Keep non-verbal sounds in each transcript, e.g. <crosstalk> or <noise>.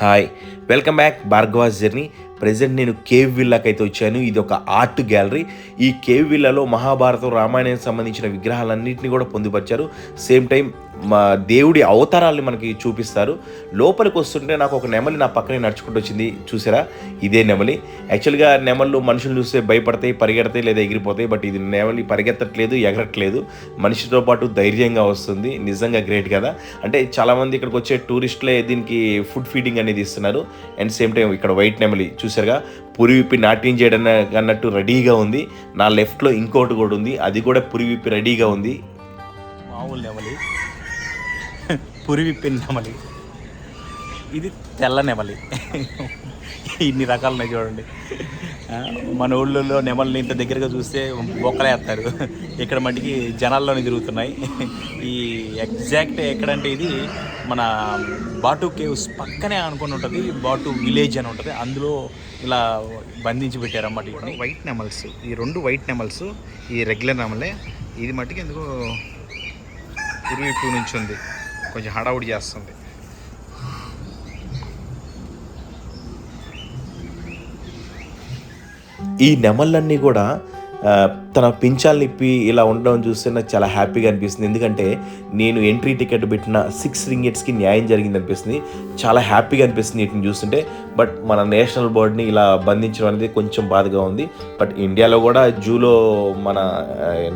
hi welcome back Bhargava's journey present నేను cave విల్లాకైతే అయితే వచ్చాను. ఇది ఒక ఆర్ట్ గ్యాలరీ. ఈ కేవ్ విల్లాలో మహాభారతం రామాయణానికి సంబంధించిన విగ్రహాలన్నింటినీ కూడా పొందుపరిచారు. సేమ్ టైం మా దేవుడి అవతారాల్ని మనకి చూపిస్తారు. లోపలికి వస్తుంటే నాకు ఒక నెమలి నా పక్కనే నడుచుకుంటూ వచ్చింది. చూసారా? ఇదే నెమలి. యాక్చువల్గా నెమళ్ళు మనుషులు చూస్తే భయపడతాయి పరిగెడతాయి లేదా ఎగిరిపోతాయి. బట్ ఇది నెమలి పరిగెత్తట్లేదు ఎగరట్లేదు. మనిషితో పాటు ధైర్యంగా వస్తుంది. నిజంగా గ్రేట్ కదా. అంటే చాలామంది ఇక్కడికి వచ్చే టూరిస్టులే దీనికి ఫుడ్ ఫీడింగ్ అనేది ఇస్తున్నారు. అండ్ సేమ్ టైం ఇక్కడ వైట్ నెమలి చూ చూసారుగా పురి విప్పి నాట్యం చేయడం అన్నట్టు రెడీగా ఉంది. నా లెఫ్ట్లో ఇంకోటి కూడా ఉంది. అది కూడా పురి విప్పి రెడీగా ఉంది. మామూలు నెమలి. <laughs> పురివిప్పి నెమలి. ఇది తెల్ల నెమలి. ఇన్ని రకాలున్నాయి చూడండి. మన ఊళ్ళో నెమల్ని ఇంత దగ్గరగా చూస్తే బొక్కలేస్తారు ఇక్కడ మట్టికి జనాల్లోనే తిరుగుతున్నాయి. ఈ ఎగ్జాక్ట్ ఎక్కడంటే ఇది మన బాటు కేవ్స్ పక్కనే అనుకుని ఉంటుంది. బాటు విలేజ్ అని ఉంటుంది. అందులో ఇలా బంధించి పెట్టారన్నమాట ఇక్కడ వైట్ నెమల్స్. ఈ రెండు వైట్ నెమల్స్ ఈ రెగ్యులర్ నెమలే. ఇది మట్టికి ఎందుకు పూర్వీపు నుంచి ఉంది. కొంచెం హడావుడి చేస్తుంది. ఈ నెమళ్ళన్నీ కూడా తన పించాలు నిప్పి ఇలా ఉండడం చూస్తే నాకు చాలా హ్యాపీగా అనిపిస్తుంది. ఎందుకంటే నేను ఎంట్రీ టికెట్ పెట్టిన సిక్స్ రింగెట్స్కి న్యాయం జరిగింది అనిపిస్తుంది చాలా హ్యాపీగా అనిపిస్తుంది వీటిని చూస్తుంటే. బట్ మన నేషనల్ బర్డ్ని ఇలా బంధించడం అనేది కొంచెం బాధగా ఉంది. బట్ ఇండియాలో కూడా జూలో మన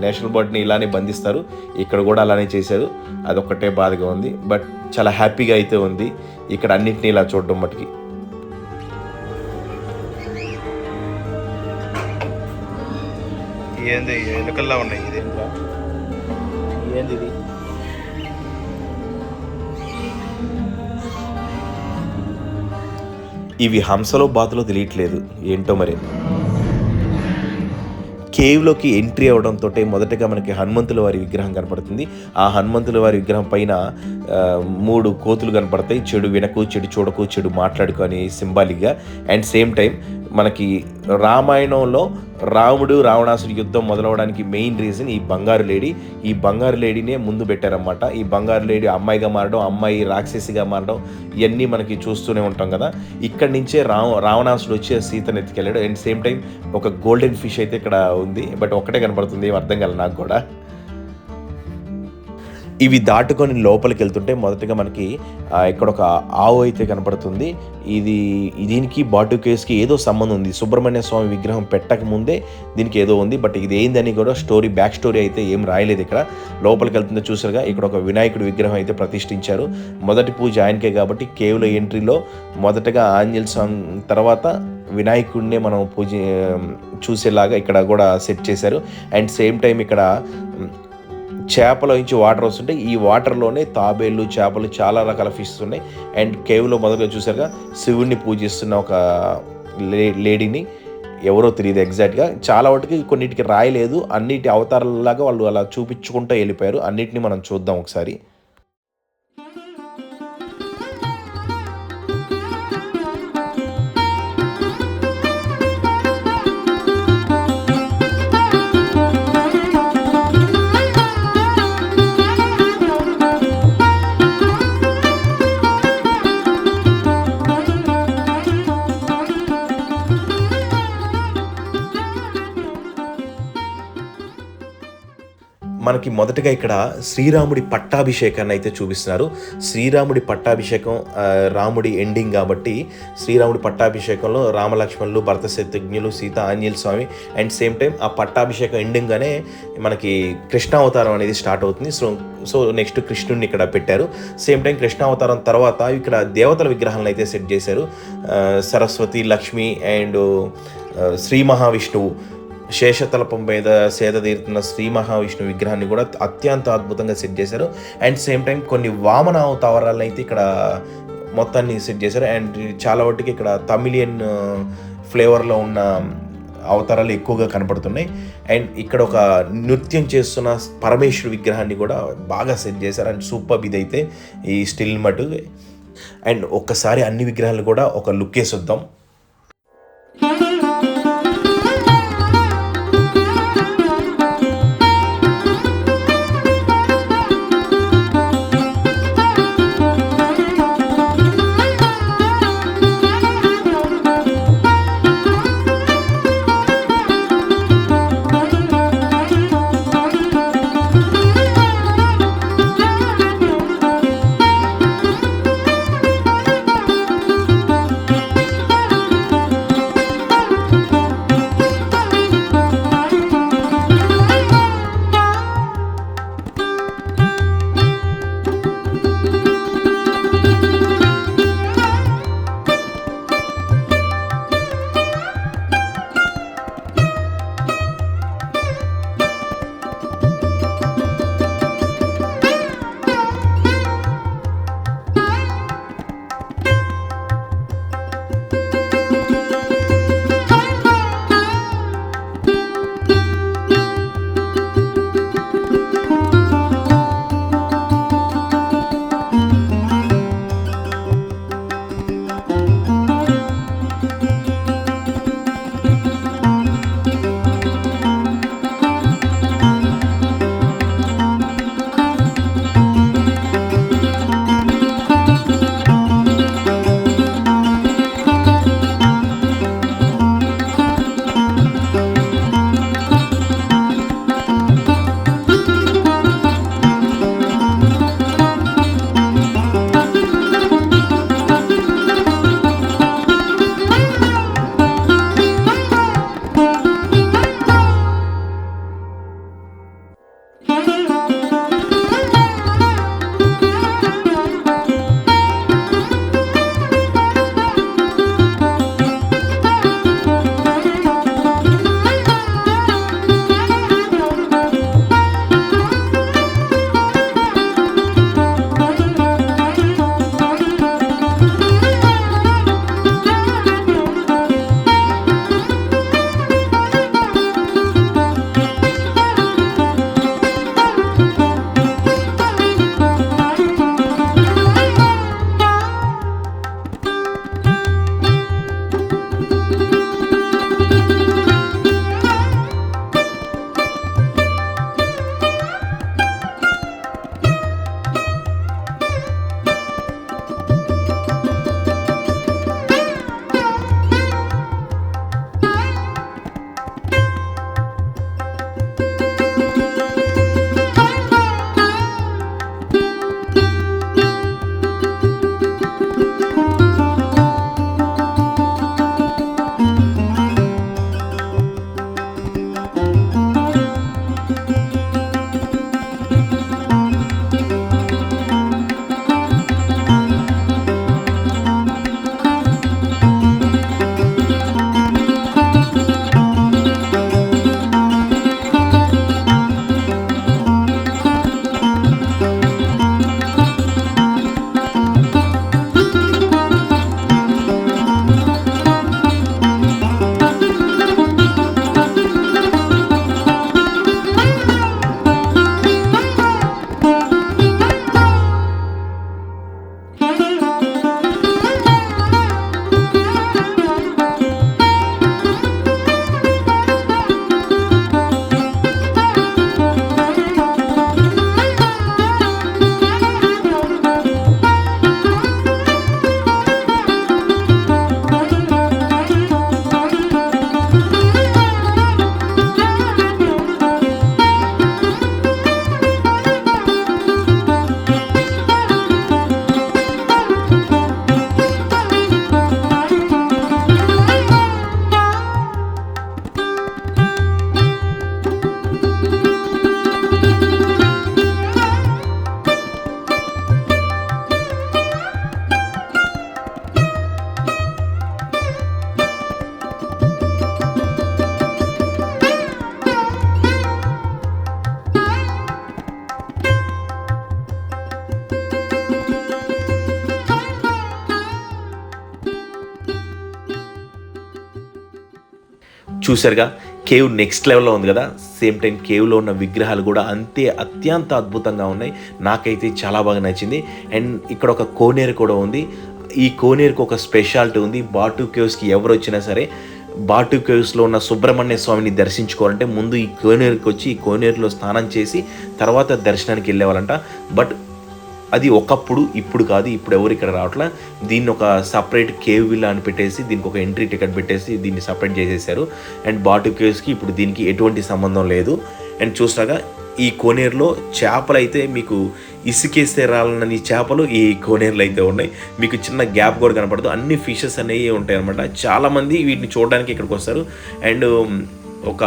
నేషనల్ బర్డ్ని ఇలానే బంధిస్తారు. ఇక్కడ కూడా అలానే చేశారు. అదొక్కటే బాధగా ఉంది. బట్ చాలా హ్యాపీగా అయితే ఉంది. ఇక్కడ అన్నింటినీ ఇలా చూడడం మటుకి. ఏంది? ఎలుకల్లా ఉన్నాయి ఇది? ఏంది ఇది ఇవి హంసలో బాతులో తెలియట్లేదు. ఏంటో మరి? కేవ్లోకి ఎంట్రీ అవడంతో మొదటగా మనకి హనుమంతుల వారి విగ్రహం కనపడుతుంది. ఆ హనుమంతుల వారి విగ్రహం పైన ఆ, మూడు కోతులు కనపడతాయి. చెడు వినకు చెడు చూడకు చెడు మాట్లాడుకు అని సింబాలిక్గా. అండ్ సేమ్ టైం మనకి రామాయణంలో రాముడు రావణాసుడి యుద్ధం మొదలవడానికి మెయిన్ రీజన్ ఈ బంగారు లేడీ. ఈ బంగారు లేడీనే ముందు పెట్టారన్నమాట. ఈ బంగారు లేడీ అమ్మాయిగా మారడం అమ్మాయి రాక్షసిగా మారడం ఇవన్నీ మనకి చూస్తూనే ఉంటాం కదా. ఇక్కడి నుంచే రావ రావణాసుడు వచ్చి సీతను ఎత్తుకెళ్ళాడు. అండ్ సేమ్ టైం ఒక గోల్డెన్ ఫిష్ అయితే ఇక్కడ ఉంది. బట్ ఒక్కటే కనపడుతుంది ఏం అర్థం కాలే నాకు కూడా. ఇవి దాటుకొని లోపలికి వెళ్తుంటే మొదటగా మనకి ఇక్కడ ఒక ఆవు అయితే కనపడుతుంది. ఇది దీనికి బాటు కేసుకి ఏదో సంబంధం ఉంది. సుబ్రహ్మణ్య స్వామి విగ్రహం పెట్టక ముందే దీనికి ఏదో ఉంది. బట్ ఇది ఏందని కూడా స్టోరీ బ్యాక్ స్టోరీ అయితే ఏం రాయలేదు ఇక్కడ. లోపలికి వెళ్తుందో చూసారుగా ఇక్కడ ఒక వినాయకుడి విగ్రహం అయితే ప్రతిష్ఠించారు. మొదటి పూజ ఆయనకే కాబట్టి కేవలం ఎంట్రీలో మొదటగా ఆంజల్ స్వామి తర్వాత వినాయకుడినే మనం పూజ చూసేలాగా ఇక్కడ కూడా సెట్ చేశారు. అండ్ సేమ్ టైం ఇక్కడ చేపల నుంచి వాటర్ వస్తుంటే ఈ వాటర్లోనే తాబేళ్ళు చేపలు చాలా రకాల ఫిషెస్ ఉన్నాయి. అండ్ కేవ్లో మొదలుగా చూసారుగా శివుణ్ణి పూజిస్తున్న ఒక లే లేడీని ఎవరో తెలియదు ఎగ్జాక్ట్గా. చాలా వాటికి కొన్నిటికి రాయలేదు. అన్నిటి అవతారాలలాగా వాళ్ళు అలా చూపించుకుంటూ వెళ్ళిపోయారు. అన్నిటిని మనం చూద్దాం ఒకసారి. మనకి మొదటగా ఇక్కడ శ్రీరాముడి పట్టాభిషేకాన్ని అయితే చూపిస్తున్నారు. శ్రీరాముడి పట్టాభిషేకం రాముడి ఎండింగ్ కాబట్టి శ్రీరాముడి పట్టాభిషేకంలో రామలక్ష్మణులు భరత శత్రుఘ్నులు Sita Anjaneya Swami and same time ఆ పట్టాభిషేకం ఎండింగ్గానే మనకి కృష్ణావతారం అనేది స్టార్ట్ అవుతుంది. సో సో నెక్స్ట్ కృష్ణుడిని ఇక్కడ పెట్టారు. సేమ్ టైం కృష్ణావతారం తర్వాత ఇక్కడ దేవతల విగ్రహాలను అయితే సెట్ చేశారు. సరస్వతి లక్ష్మి అండ్ శ్రీ మహావిష్ణువు. శేషతలపం మీద సేద తీరుతున్న శ్రీ మహావిష్ణు విగ్రహాన్ని కూడా అత్యంత అద్భుతంగా సెట్ చేశారు. అండ్ సేమ్ టైం కొన్ని వామన అవతారాలను అయితే ఇక్కడ మొత్తాన్ని సెట్ చేశారు. అండ్ చాలా వాటికి ఇక్కడ తమిళియన్ ఫ్లేవర్లో ఉన్న అవతారాలు ఎక్కువగా కనపడుతున్నాయి. అండ్ ఇక్కడ ఒక నృత్యం చేస్తున్న పరమేశ్వరు విగ్రహాన్ని కూడా బాగా సెట్ చేశారు. అండ్ సూపర్ ఇదైతే ఈ స్టిల్ మటు. అండ్ ఒక్కసారి అన్ని విగ్రహాలు కూడా ఒక లుక్ వేసొద్దాం చూసారుగా చూశారుగా కేవ్ నెక్స్ట్ లెవెల్లో ఉంది కదా. సేమ్ టైం కేవ్లో ఉన్న విగ్రహాలు కూడా అంతే అత్యంత అద్భుతంగా ఉన్నాయి. నాకైతే చాలా బాగా నచ్చింది. అండ్ ఇక్కడ ఒక కోనేరు కూడా ఉంది. ఈ కోనేరుకు ఒక స్పెషాలిటీ ఉంది. బాటు కేవ్స్కి ఎవరు వచ్చినా సరే బాటు కేవ్స్లో ఉన్న సుబ్రహ్మణ్య స్వామిని దర్శించుకోవాలంటే ముందు ఈ కోనేరుకి వచ్చి ఈ కోనేరులో స్నానం చేసి తర్వాత దర్శనానికి వెళ్ళేవాళ్ళంట. బట్ అది ఒకప్పుడు ఇప్పుడు కాదు ఇప్పుడు ఎవరు ఇక్కడ రావట్లా. దీన్ని ఒక సపరేట్ కేవ్ విల్లా అని పెట్టేసి దీనికి ఒక ఎంట్రీ టికెట్ పెట్టేసి దీన్ని సపరేట్ చేసేసారు అండ్ బాటు కేవ్స్కి ఇప్పుడు దీనికి ఎటువంటి సంబంధం లేదు. అండ్ చూసాక ఈ కోనేరులో చేపలు అయితే మీకు ఇసుకేస్తే రాలన్నని చేపలు ఈ కోనేరులో అయితే ఉన్నాయి. మీకు చిన్న గ్యాప్ కూడా కనపడదు. అన్ని ఫిషెస్ అనేవి ఉంటాయి అనమాట చాలామంది వీటిని చూడడానికి ఇక్కడికి వస్తారు. అండ్ ఒక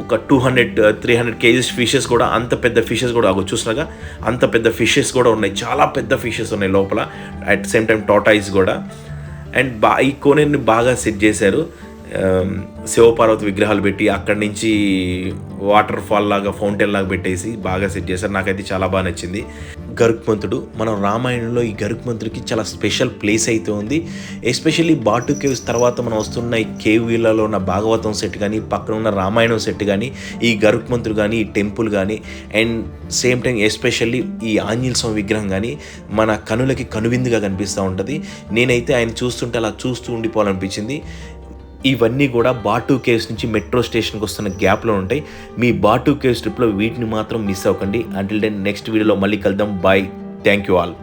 ఒక two hundred three hundred kgs fishes కూడా అంత పెద్ద ఫిషెస్ కూడా అగో చూసినాగా? అంత పెద్ద ఫిషెస్ కూడా ఉన్నాయి చాలా పెద్ద ఫిషెస్ ఉన్నాయి లోపల అట్ సేమ్ టైం టోటాయిస్ కూడా. అండ్ బా ఈ కోనేరుని బాగా సెట్ చేశారు. శివపార్వతి విగ్రహాలు పెట్టి అక్కడి నుంచి వాటర్ ఫాల్ లాగా ఫౌంటైన్ లాగా పెట్టేసి బాగా సెట్ చేశారు. నాకైతే చాలా బాగా నచ్చింది. గరుక్మంతుడు. మనం రామాయణంలో ఈ గరుక్మంతుడికి చాలా స్పెషల్ ప్లేస్ అయితే ఉంది. ఎస్పెషల్లీ బాటు కేవ్స్ తర్వాత మనం వస్తున్న ఈ కేవ్ వీళ్ళలో ఉన్న భాగవతం సెట్ కానీ పక్కన ఉన్న రామాయణం సెట్ కానీ ఈ గరుక్మంతుడు కానీ ఈ టెంపుల్ కానీ అండ్ సేమ్ టైం ఎస్పెషల్లీ ఈ ఆంజనేయ స్వామి విగ్రహం కానీ మన కనులకి కనువిందుగా కనిపిస్తూ ఉంటుంది. నేనైతే ఆయన చూస్తుంటే అలా చూస్తూ ఉండిపోవాలనిపించింది. ఇవన్నీ కూడా బాటు కేవ్స్ నుంచి మెట్రో స్టేషన్కి వస్తున్న గ్యాప్లో ఉంటాయి. మీ బాటు కేవ్స్ ట్రిప్లో వీటిని మాత్రం మిస్ అవ్వకండి. అంటిల్ దెన్ నెక్స్ట్ వీడియోలో మళ్ళీ కలుద్దాం. Bye thank you all